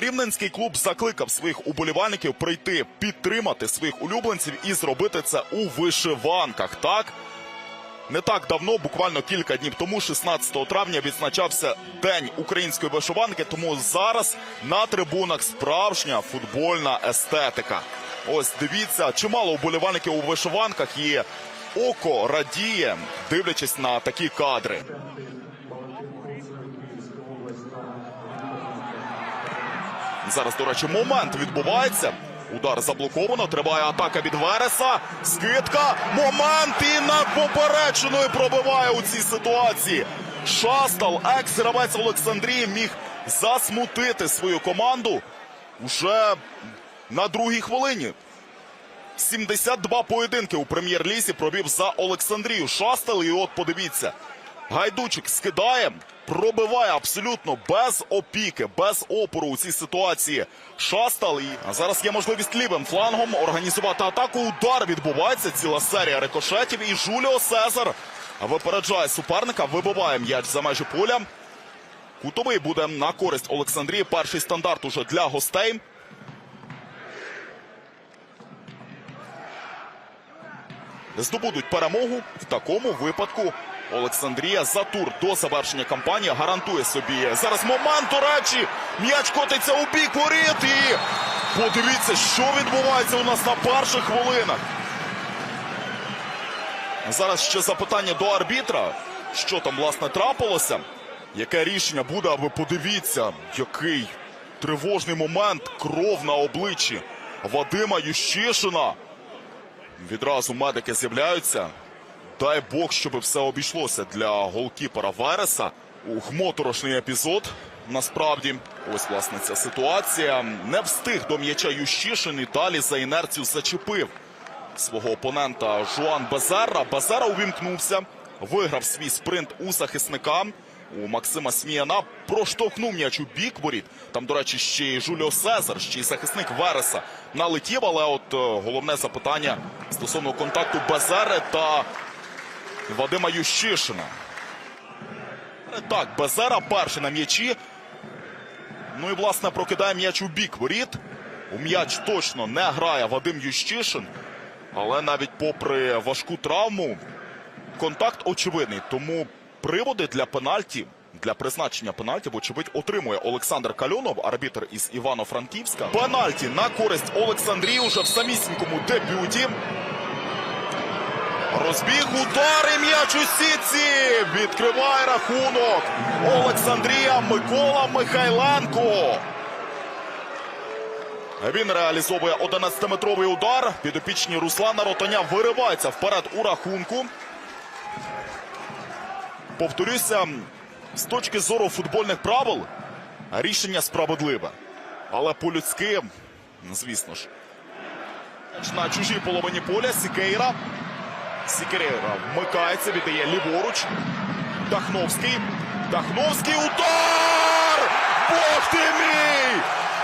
Рівненський клуб закликав своїх уболівальників прийти підтримати своїх улюбленців і зробити це у вишиванках. Так не так давно, буквально кілька днів тому, 16 травня, відзначався День української вишиванки. Тому зараз на трибунах справжня футбольна естетика. Ось дивіться, чимало уболівальників у вишиванках і око радіє, дивлячись на такі кадри. Зараз, до речі, момент відбувається. Удар заблоковано. Триває атака від Вереса. Скидка. Момент і над поперечиною пробиває у цій ситуації. Шастал, екс-гравець Олександрії, міг засмутити свою команду уже на другій хвилині. 72 поєдинки у прем'єр-лізі провів за Олександрію Шастел. І от подивіться, Гайдучик скидає, пробиває абсолютно без опіки, без опору у цій ситуації. Шастал. І а зараз є можливість лівим флангом організувати атаку. Удар відбувається. Ціла серія рикошетів. І Жуліо Сезар випереджає суперника, вибиває м'яч за межі поля. Кутовий буде на користь Олександрії. Перший стандарт уже для гостей. здобудуть перемогу. В такому випадку Олександрія за тур до завершення кампанії гарантує собі. Зараз момент, до речі, м'яч котиться у бік воріт. І подивіться, що відбувається у нас на перших хвилинах. Зараз ще запитання до арбітра. Що там, власне, трапилося? Яке рішення буде, а ви подивіться, який тривожний момент, кров на обличчі Вадима Ющишина. Відразу медики з'являються. Дай Бог, щоб все обійшлося для голкіпера Вереса. Ух, моторошний епізод. Насправді, ось власне ця ситуація. Не встиг до м'яча Ющишин і далі за інерцію зачепив свого опонента Жуан Безерра. Безерра увімкнувся, виграв свій спринт у захисника. У Максима Сміяна проштовхнув м'яч у бік воріт. Там, до речі, ще й Жуліо Сезар, ще й захисник Вереса налетів. Але от е, головне запитання стосовно контакту Безери та Вадима Ющишина. Так, Безера перший на м'ячі. Ну і власне прокидає м'яч у бік воріт. У м'яч точно не грає Вадим Ющишин. Але навіть попри важку травму, контакт очевидний. Тому приводи для пенальті, для призначення пенальті, вочевидь, отримує Олександр Кальонов, арбітр із Івано-Франківська. Пенальті на користь Олександрії уже в самісінькому дебюті. Розбіг удар і м'яч у сітці. Відкриває рахунок. Олександрія Микола Михайленко. Він реалізовує 11-метровий удар. Підопічні Руслана Ротаня вириваються вперед у рахунку. Повторюся, з точки зору футбольних правил рішення справедливе. Але по-людськи, звісно ж. На чужій половині поля Сікейра. Сікейра вмикається, віддає ліворуч. Дахновський. Дахновський удар! Бог ти мій!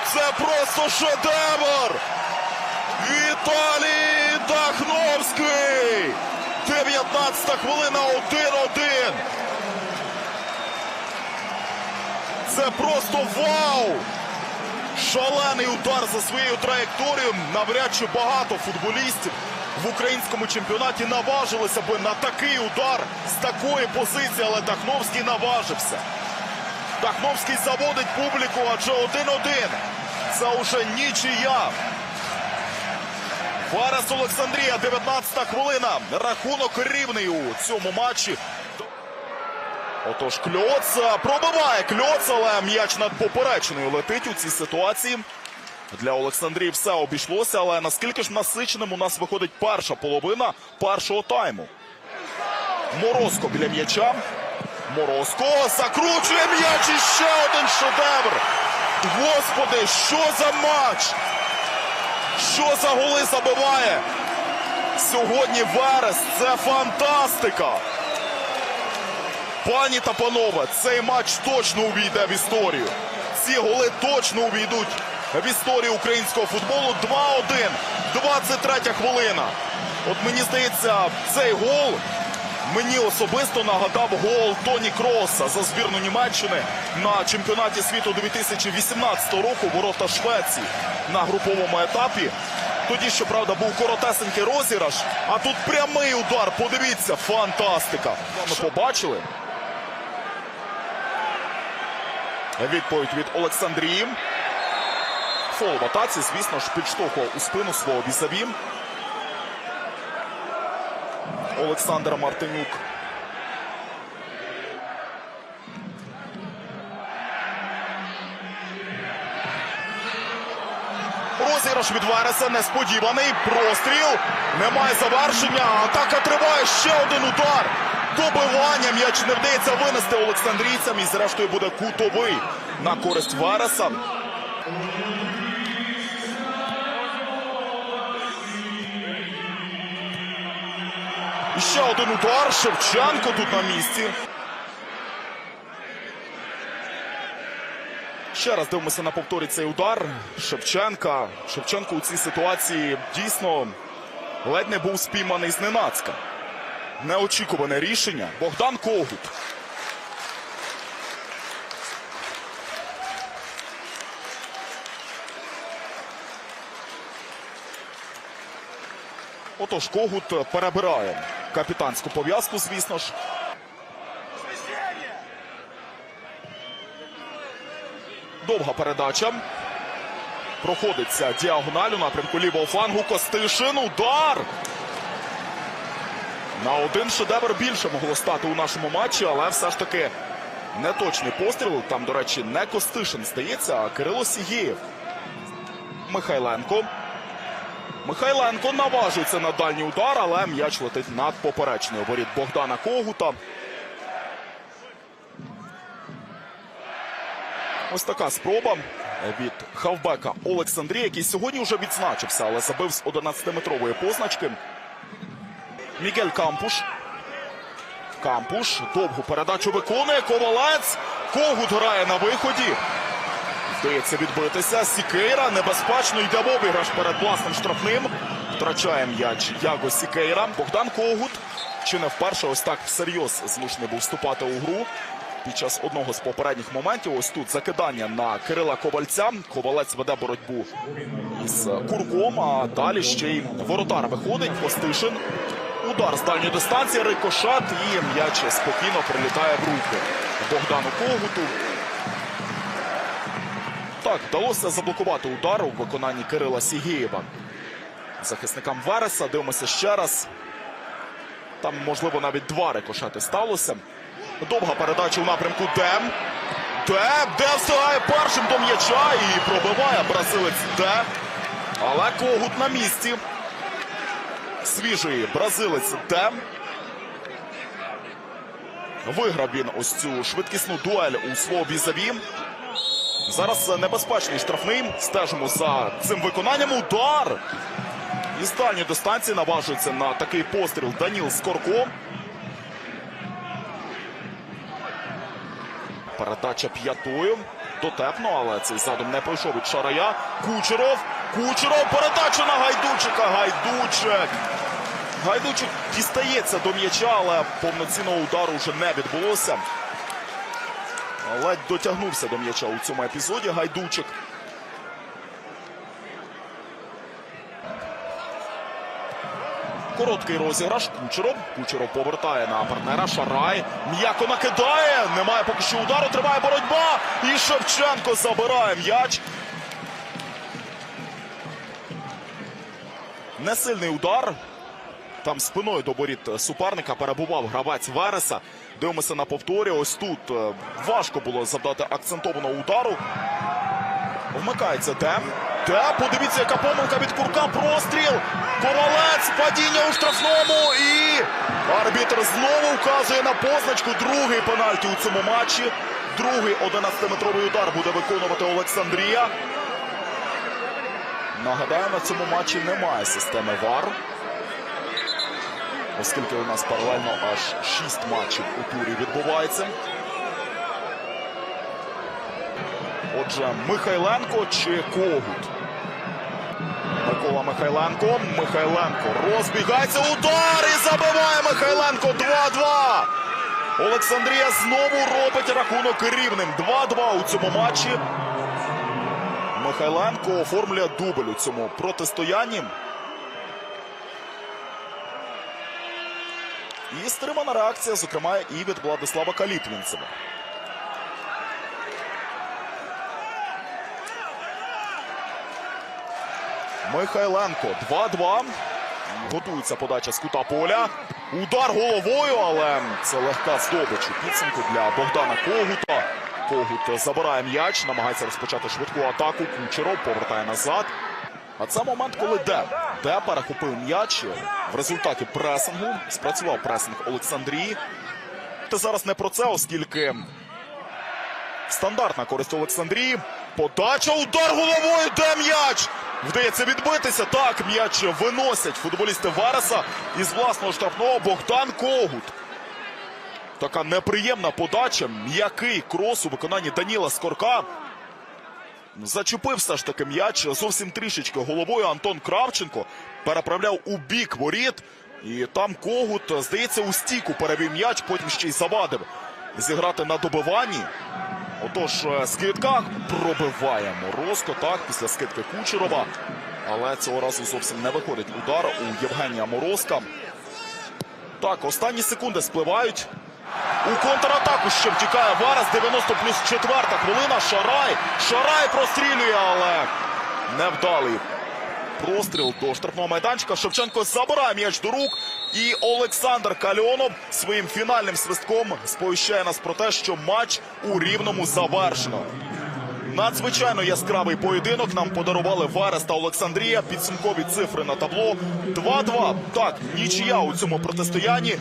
Це просто шедевр! Віталій Дахновський! 19 хвилина 1-1. Це просто вау! Шалений удар за своєю траєкторією. Навряд чи багато футболістів в українському чемпіонаті наважилися би на такий удар з такої позиції, але Дахновський наважився. Дахновський заводить публіку, адже 1-1. Це уже нічия. Варес Олександрія, 19 хвилина. Рахунок рівний у цьому матчі. Отож, Кльоц пробиває Кльоц, але м'яч над поперечиною летить у цій ситуації. Для Олександрії все обійшлося, але наскільки ж насиченим у нас виходить перша половина першого тайму. Морозко біля м'яча. Морозко закручує м'яч і ще один шедевр. Господи, що за матч? Що за голи забиває? Сьогодні Верес це фантастика. Пані та панове, цей матч точно увійде в історію. Ці голи точно увійдуть в історію українського футболу. 2-1, 23 хвилина. От мені здається, цей гол мені особисто нагадав гол Тоні Кроса за збірну Німеччини на чемпіонаті світу 2018 року ворота Швеції на груповому етапі. Тоді, щоправда, був коротесенький розіграш, а тут прямий удар. Подивіться, фантастика. Ми побачили. Відповідь від Олександрії. Фол в атаці, звісно ж, підштовхував у спину свого візаві. Олександр Мартинюк. Розіграш від Вереса несподіваний. Простріл. Немає завершення. Атака триває. Ще один удар. Добивання. М'яч не вдається винести олександрійцям. І зрештою буде кутовий на користь Вереса. Ще один удар. Шевченко тут на місці. Ще раз дивимося на повторі цей удар. Шевченка. Шевченко у цій ситуації дійсно ледь не був спійманий зненацька. Неочікуване рішення. Богдан Когут. Отож, Когут перебирає капітанську пов'язку, звісно ж. Довга передача. Проходиться діагональ у напрямку лівого флангу. Костишин. Удар! На один шедевр більше могло стати у нашому матчі, але все ж таки неточний постріл. Там, до речі, не Костишин здається, а Кирило Сігієв. Михайленко. Михайленко наважується на дальній удар, але м'яч летить над поперечною воріт Богдана Когута. Ось така спроба від хавбека Олександрія, який сьогодні вже відзначився, але забив з 11-метрової позначки. Мігель Кампуш. Кампуш довгу передачу виконує. Ковалець. Когут грає на виході. Вдається відбитися. Сікейра небезпечно йде в обіграш перед власним штрафним. Втрачає м'яч Яго Сікейра. Богдан Когут. Чи не вперше ось так всерйоз змушений був вступати у гру. Під час одного з попередніх моментів ось тут закидання на Кирила Ковальця. Ковалець веде боротьбу із Курком, а далі ще й воротар виходить. Костишин. Удар з дальньої дистанції, рикошет і м'яч спокійно прилітає в руки Богдану Когуту. Так, вдалося заблокувати удар у виконанні Кирила Сігієва. Захисникам Вереса. Дивимося ще раз. Там, можливо, навіть два рикошети сталося. Довга передача у напрямку Дем. Дем, Дем встигає першим до м'яча і пробиває бразилець Дем. Але Когут на місці. Свіжий бразилець Дем. Виграв він ось цю швидкісну дуель у свого візаві. Зараз небезпечний штрафний. Стежимо за цим виконанням. Удар! Із дальньої дистанції наважується на такий постріл Даніл Скорко. Передача п'ятою. Дотепно, але цей задум не пройшов від Шарая. Кучеров. Кучеров. Передача на Гайдучика. Гайдучик. Гайдучик дістається до м'яча, але повноцінного удару вже не відбулося. Ледь дотягнувся до м'яча у цьому епізоді. Гайдучик. Короткий розіграш. Кучеров. Кучеров повертає на партнера. Шарай. М'яко накидає. Немає поки що удару. Триває боротьба. І Шевченко забирає м'яч. Несильний удар. Там спиною до воріт суперника перебував гравець Вереса. Дивимося на повторі. Ось тут е, важко було завдати акцентованого удару. Вмикається Дем. Дем, подивіться, яка помилка від курка. Простріл. Ковалець. Падіння у штрафному. І арбітр знову вказує на позначку. Другий пенальті у цьому матчі. Другий 11-метровий удар буде виконувати Олександрія. Нагадаю, на цьому матчі немає системи ВАР. Оскільки у нас паралельно аж 6 матчів у турі відбувається. Отже, Михайленко чи Когут? Микола Михайленко. Михайленко розбігається. Удар і забиває Михайленко 2-2. Олександрія знову робить рахунок рівним. 2-2 у цьому матчі. Михайленко оформлює дубль у цьому протистоянні. І стримана реакція, зокрема, і від Владислава Калітвінцева. Михайленко 2-2. Готується подача з кута поля. Удар головою, але це легка здобич у підсумку для Богдана Когута. Когут забирає м'яч, намагається розпочати швидку атаку. Кучеров повертає назад. А це момент, коли Де. Де перехопив м'яч в результаті пресингу. Спрацював пресинг Олександрії. Та зараз не про це, оскільки стандартна користь Олександрії. Подача, удар головою, де м'яч? Вдається відбитися. Так, м'яч виносять футболісти Вареса із власного штрафного Богдан Когут. Така неприємна подача. М'який крос у виконанні Даніла Скорка. Зачепив все ж таки м'яч зовсім трішечки головою Антон Кравченко. Переправляв у бік воріт. І там Когут, здається, у стійку перевів м'яч, потім ще й завадив зіграти на добиванні. Отож, е, скидка пробиває Морозко, так, після скидки Кучерова. Але цього разу зовсім не виходить удар у Євгенія Морозка. Так, останні секунди спливають. У контратаку ще втікає Варас. 90 плюс четверта хвилина. Шарай. Шарай прострілює, але невдалий простріл до штрафного майданчика. Шевченко забирає м'яч до рук. І Олександр Кальонов своїм фінальним свистком сповіщає нас про те, що матч у рівному завершено. Надзвичайно яскравий поєдинок нам подарували Варес та Олександрія. Підсумкові цифри на табло 2-2. Так, нічия у цьому протистоянні.